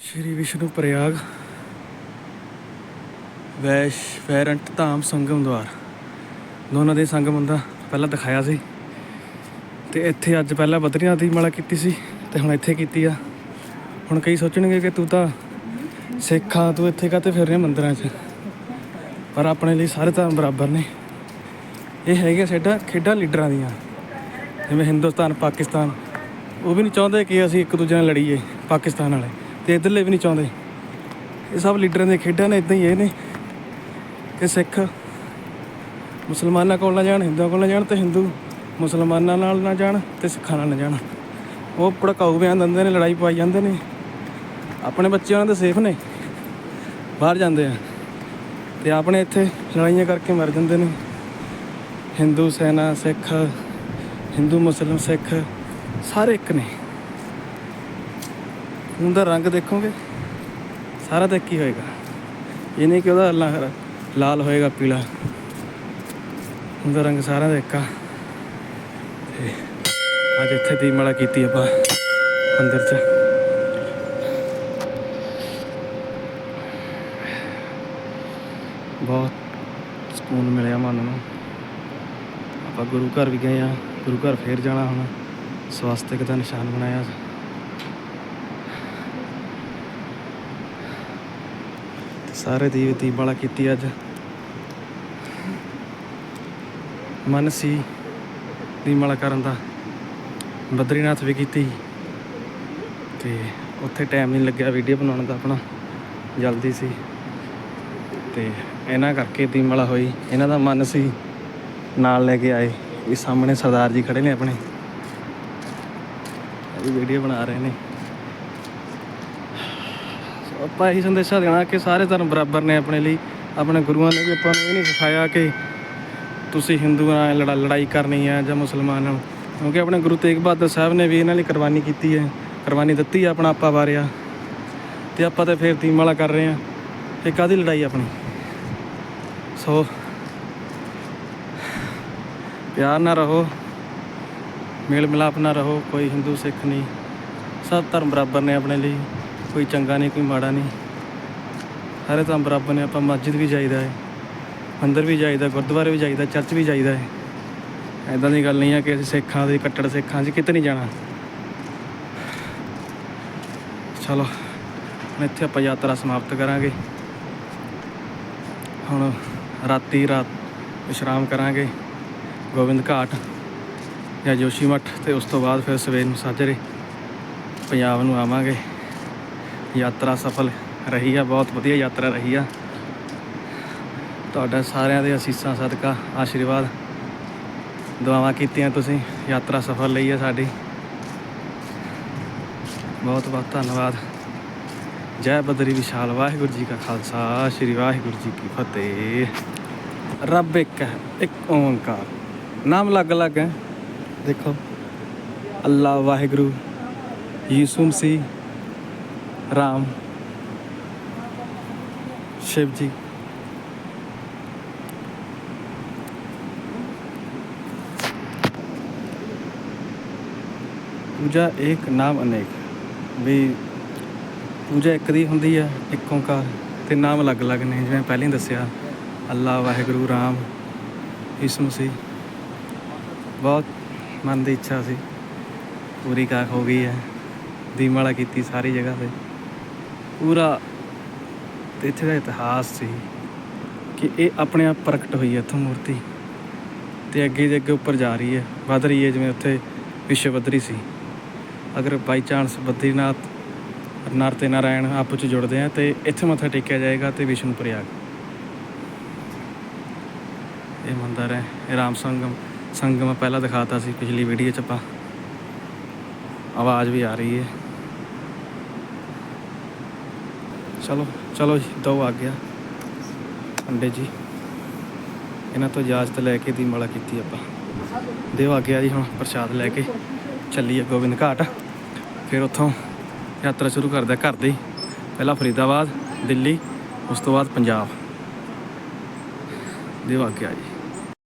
ਸ਼੍ਰੀ ਵਿਸ਼ਨੂੰ ਪ੍ਰਯਾਗ, ਵੈਸ਼, ਵੈਰੰਟ, ਧਾਮ, ਸੰਗਮ ਦਵਾਰ। ਦੋਨਾਂ ਦੇ ਸੰਗਮ ਹੁੰਦਾ ਪਹਿਲਾਂ ਦਿਖਾਇਆ ਸੀ ਤੇ ਇੱਥੇ ਅੱਜ ਪਹਿਲਾਂ ਬਦਰੀਨਾਥ ਦੀ ਮਾਲਾ ਕੀਤੀ ਸੀ ਤੇ ਹੁਣ ਇੱਥੇ ਕੀਤੀ ਆ। ਹੁਣ ਕਈ ਸੋਚਣਗੇ ਕਿ ਤੂੰ ਤਾਂ ਸਿੱਖ ਆ, ਤੂੰ ਇੱਥੇ ਕਾਤੇ ਫਿਰ ਰਿਹਾ ਮੰਦਰਾਂ 'ਚ? ਪਰ ਆਪਣੇ ਲਈ ਸਾਰੇ ਧਰਮ ਬਰਾਬਰ ਨੇ। ਇਹ ਹੈਗੇ ਸਾਡਾ ਖੇਡਾਂ ਲੀਡਰਾਂ ਦੀਆਂ। ਜਿਵੇਂ ਹਿੰਦੁਸਤਾਨ, ਪਾਕਿਸਤਾਨ। ਉਹ ਵੀ ਨਹੀਂ ਚਾਹੁੰਦੇ ਕਿ ਅਸੀਂ ਇੱਕ ਦੂਜੇ ਨਾਲ ਲੜੀਏ, ਪਾਕਿਸਤਾਨ ਵਾਲੇ। ਤੇ ਇੱਧਰਲੇ ਵੀ ਨਹੀਂ ਚਾਹੁੰਦੇ। ਇਹ ਸਭ ਲੀਡਰਾਂ ਦੀਆਂ ਖੇਡਾਂ ਨੇ ਇਦਾਂ ਹੀ ਇਹ ਨੇ ਕਿ ਸਿੱਖ ਮੁਸਲਮਾਨਾਂ ਕੋਲ ਨਾ ਜਾਣ, ਹਿੰਦੂਆਂ ਕੋਲ ਨਾ ਜਾਣ ਤੇ ਹਿੰਦੂ ਮੁਸਲਮਾਨਾਂ ਨਾਲ ਨਾ ਜਾਣ ਤੇ ਸਿੱਖਾਂ ਨਾਲ ਨਾ ਜਾਣ। ਉਹ ਭੜਕਾਊ ਬਿਆਨ ਦਿੰਦੇ ਨੇ, ਲੜਾਈ ਪਾਈ ਜਾਂਦੇ ਨੇ। ਆਪਣੇ ਬੱਚੇ ਉਹਨਾਂ ਦੇ ਸੇਫ ਨੇ। ਬਾਹਰ ਜਾਂਦੇ ਆ। ਤੇ ਆਪਣੇ ਇੱਥੇ ਲੜਾਈਆਂ ਕਰਕੇ ਮਰ ਜਾਂਦੇ ਨੇ। ਹਿੰਦੂ ਸੈਨਾ, ਸਿੱਖ, ਹਿੰਦੂ ਮੁਸਲਮ, ਸਿੱਖ, ਸਾਰੇ ਇੱਕ ਨੇ। ਖੂਨ ਦਾ ਰੰਗ ਦੇਖੋਗੇ, ਸਾਰਾ ਤਾਂ ਇੱਕ ਹੀ ਹੋਏਗਾ। ਇਹ ਨਹੀਂ ਕਿ ਉਹਦਾ ਲਾ- ਲਾਲ ਹੋਏਗਾ, ਪੀਲਾ। ਖੂਨ ਦਾ ਰੰਗ ਸਾਰਾ ਦਾ ਇੱਕ ਅੱਜ ਇੱਥੇ ਦੀ ਦੀਪਮਾਲਾ ਕੀਤੀ ਆਪਾਂ ਅੰਦਰ ਚ। ਬਹੁਤ ਸਕੂਨ ਮਿਲਿਆ ਮਨ ਨੂੰ। ਆਪਾਂ ਗੁਰੂ ਘਰ ਵੀ ਗਏ ਆ, ਗੁਰੂ ਘਰ ਫੇਰ ਜਾਣਾ ਹੁਣ। ਸਵਾਸਤਿਕ ਦਾ ਨਿਸ਼ਾਨ ਬਣਾਇਆ। ਤੇ ਸਾਰੇ ਦੀਪ ਦੀਪਮਾਲਾ ਕੀਤੀ ਅੱਜ। ਮਨ ਸੀ ਦੀਪਮਾਲਾ ਕਰਨ ਦਾ। ਬਦਰੀਨਾਥ ਵੀ ਕੀਤੀ। ਤੇ ਉੱਥੇ ਟਾਈਮ ਨਹੀਂ ਲੱਗਿਆ ਵੀਡੀਓ ਬਣਾਉਣ ਦਾ ਆਪਣਾ। ਜਲਦੀ ਸੀ। ਤੇ ਇਹਨਾਂ ਕਰਕੇ ਦੀਪਮਾਲਾ ਹੋਈ। ਇਹਨਾਂ ਦਾ ਮਨ ਸੀ ਨਾਲ ਲੈ ਕੇ ਆਏ। ਇਹ ਸਾਹਮਣੇ ਸਰਦਾਰ ਜੀ ਖੜੇ ਨੇ ਆਪਣੇ। ਇਹ ਵੀਡੀਓ ਬਣਾ ਰਹੇ ਨੇ। ਆਪਾਂ ਇਹੀ ਸੰਦੇਸ਼ਾ ਦੇਣਾ ਕਿ ਸਾਰੇ ਧਰਮ ਬਰਾਬਰ ਨੇ ਆਪਣੇ ਲਈ, ਆਪਣੇ ਗੁਰੂਆਂ ਨੇ ਵੀ ਆਪਾਂ ਨੂੰ ਇਹ ਨਹੀਂ ਸਿਖਾਇਆ ਕਿ ਤੁਸੀਂ ਹਿੰਦੂਆਂ ਨਾਲ ਲੜਾ, ਲੜਾਈ ਕਰਨੀ ਹੈ ਜਾਂ ਮੁਸਲਮਾਨ ਨਾਲ ਕਿਉਂਕਿ ਆਪਣੇ ਗੁਰੂ ਤੇਗ ਬਹਾਦਰ ਸਾਹਿਬ ਨੇ ਵੀ ਇਹਨਾਂ ਲਈ ਕੁਰਬਾਨੀ ਕੀਤੀ ਹੈ, ਕੁਰਬਾਨੀ ਦਿੱਤੀ ਹੈ ਆਪਣਾ ਆਪਾ ਵਾਰਿਆ ਤੇ ਆਪਾਂ ਤਾਂ ਫੇਰ ਵਾਲਾ ਕਰ ਰਹੇ ਹਾਂ ਇਹ ਕਾਦੀ ਲੜਾਈ ਆਪਣੀ? ਸੋ, ਪਿਆਰ ਨਾਲ ਰਹੋ ਮੇਲ ਮਿਲਾਪ ਨਾਲ ਰਹੋ, ਕੋਈ ਹਿੰਦੂ ਸਿੱਖ ਨਹੀਂ। ਸਭ ਧਰਮ ਬਰਾਬਰ ਨੇ ਆਪਣੇ ਲਈ। ਕੋਈ ਚੰਗਾ ਨਹੀਂ, ਕੋਈ ਮਾੜਾ ਨਹੀਂ। ਸਾਰੇ ਧਰਮ ਬਰਾਬਰ ਨੇ ਆਪਾਂ ਮਸਜਿਦ ਵੀ ਜਾਈਦਾ ਹੈ, ਮੰਦਰ ਵੀ ਜਾਈਦਾ, ਗੁਰਦੁਆਰੇ ਵੀ ਜਾਈਦਾ, ਚਰਚ ਵੀ ਜਾਈਦਾ ਹੈ। ਐਦਾਂ ਦੀ ਗੱਲ ਨਹੀਂ ਹੈ ਕਿ ਅਸੀਂ ਸਿੱਖਾਂ ਦੇ ਕੱਟੜ ਸਿੱਖਾਂ 'ਚ ਕਿਤੇ ਨਹੀਂ ਜਾਣਾ। ਚਲੋ, ਹੁਣ ਇੱਥੇ ਆਪਾਂ ਯਾਤਰਾ ਸਮਾਪਤ ਕਰਾਂਗੇ। ਹੁਣ ਰਾਤੀ ਰਾਤ ਵਿਸ਼ਰਾਮ ਕਰਾਂਗੇ, ਗੋਬਿੰਦ ਘਾਟ ਜਾਂ ਜੋਸ਼ੀ ਮੱਠ ਤੇ ਉਸ ਤੋਂ ਬਾਅਦ ਫਿਰ ਸਵੇਰ ਨੂੰ ਸਾਜਰੇ ਪੰਜਾਬ ਨੂੰ ਆਵਾਂਗੇ। ਯਾਤਰਾ ਸਫਲ ਰਹੀ ਆ, ਬਹੁਤ ਵਧੀਆ ਯਾਤਰਾ ਰਹੀ ਆ। ਤੁਹਾਡਾ ਸਾਰਿਆਂ ਦੇ ਅਸੀਸਾਂ, ਸਦਕਾ, ਆਸ਼ੀਰਵਾਦ ਦੁਆਵਾਂ ਕੀਤੀਆਂ ਤੁਸੀਂ। ਯਾਤਰਾ ਸਫਲ ਲਈ ਆ ਸਾਡੀ। ਬਹੁਤ ਬਹੁਤ ਧੰਨਵਾਦ। ਜੈ ਬਦਰੀ ਵਿਸ਼ਾਲ। ਵਾਹਿਗੁਰੂ ਜੀ ਕਾ ਖਾਲਸਾ। ਸ੍ਰੀ ਵਾਹਿਗੁਰੂ ਜੀ ਕੀ ਫਤਿਹ। ਰੱਬ ਇੱਕ ਹੈ, ਇੱਕ ਓੰਕਾਰ। ਨਾਮ ਅਲੱਗ ਅਲੱਗ ਹੈ। ਦੇਖੋ। ਅੱਲਾ ਵਾਹਿਗੁਰੂ। ਯੀਸੂ ਮਸੀਹ। ਰਾਮ शिव जी ਪੂਜਾ ਇੱਕ ਨਾਮ ਅਨੇਕ ਵੀ ਪੂਜਾ ਇੱਕ ਦੀ ਹੁੰਦੀ ਆ ਇੱਕ ਓੰਕਾਰ ਤੇ ਨਾਮ ਅਲੱਗ-ਅਲੱਗ ਨੇ ਜਿਵੇਂ ਪਹਿਲਾਂ ਹੀ ਦੱਸਿਆ ਅੱਲਾ ਵਾਹਿਗੁਰੂ ਰਾਮ ਯਿਸੂ ਮਸੀਹ ਬਹੁਤ ਮਨ ਦੀ ਇੱਛਾ ਸੀ ਪੂਰੀ ਕਾ ਹੋ ਗਈ ਹੈ ਦੀਪਮਾਲਾ ਕੀਤੀ ਸਾਰੀ ਜਗ੍ਹਾ ਤੇ ਪੂਰਾ ਤੇ ਇੱਥੇ ਦਾ ਇਤਿਹਾਸ ਸੀ ਕਿ ਇਹ ਆਪਣੇ ਆਪ ਪ੍ਰਗਟ ਹੋਈ ਹੈ ਇੱਥੋਂ ਮੂਰਤੀ ਤੇ ਅੱਗੇ ਦੇ ਅੱਗੇ ਉੱਪਰ ਜਾ ਰਹੀ ਹੈ, ਵਧ ਰਹੀ ਹੈ ਜਿਵੇਂ ਉੱਥੇ ਵਿਸ਼ਵ ਵਿਸ਼ਵਬਦਰੀ ਸੀ। ਅਗਰ ਬਾਈ ਚਾਂਸ ਬਦਰੀਨਾਥ ਨਰ ਤੇ ਨਾਰਾਇਣ ਆਪਸ ਚ ਜੁੜਦੇ ਆ ਤੇ ਇੱਥੇ ਮੱਥਾ ਟੇਕਿਆ ਜਾਏਗਾ ਤੇ ਵਿਸ਼ਨੂੰ ਪ੍ਰਯਾਗ ਇਹ ਮੰਦਰ ਹੈ, ਇਹ ਰਾਮ ਸੰਗਮ ਸੰਗਮ ਪਹਿਲਾਂ ਦਿਖਾਤਾ ਸੀ, ਪਿਛਲੀ ਵੀਡੀਓ ਚ ਆਪਾਂ। ਆਵਾਜ਼ ਵੀ ਆ ਰਹੀ ਹੈ। ਚਲੋ ਚਲੋ ਜੀ, ਦੋ ਆ ਗਿਆ। ਪੰਡਿਤ ਜੀ। ਇਹਨਾਂ ਤੋਂ ਇਜਾਜ਼ਤ ਲੈ ਕੇ ਦੀ ਮਾਲਾ ਕੀਤੀ ਆਪਾਂ। ਦਿਓ ਆ ਗਿਆ ਜੀ ਹੁਣ ਪ੍ਰਸ਼ਾਦ ਲੈ ਕੇ। ਚੱਲੀਏ ਗੋਬਿੰਦ ਘਾਟ। ਫਿਰ ਉੱਥੋਂ ਯਾਤਰਾ ਸ਼ੁਰੂ ਕਰਦਾ ਘਰ ਦੀ। ਪਹਿਲਾਂ ਫਰੀਦਾਬਾਦ, ਦਿੱਲੀ, ਉਸ ਤੋਂ ਬਾਅਦ ਪੰਜਾਬ। ਦਿਓ ਆ ਗਿਆ ਜੀ।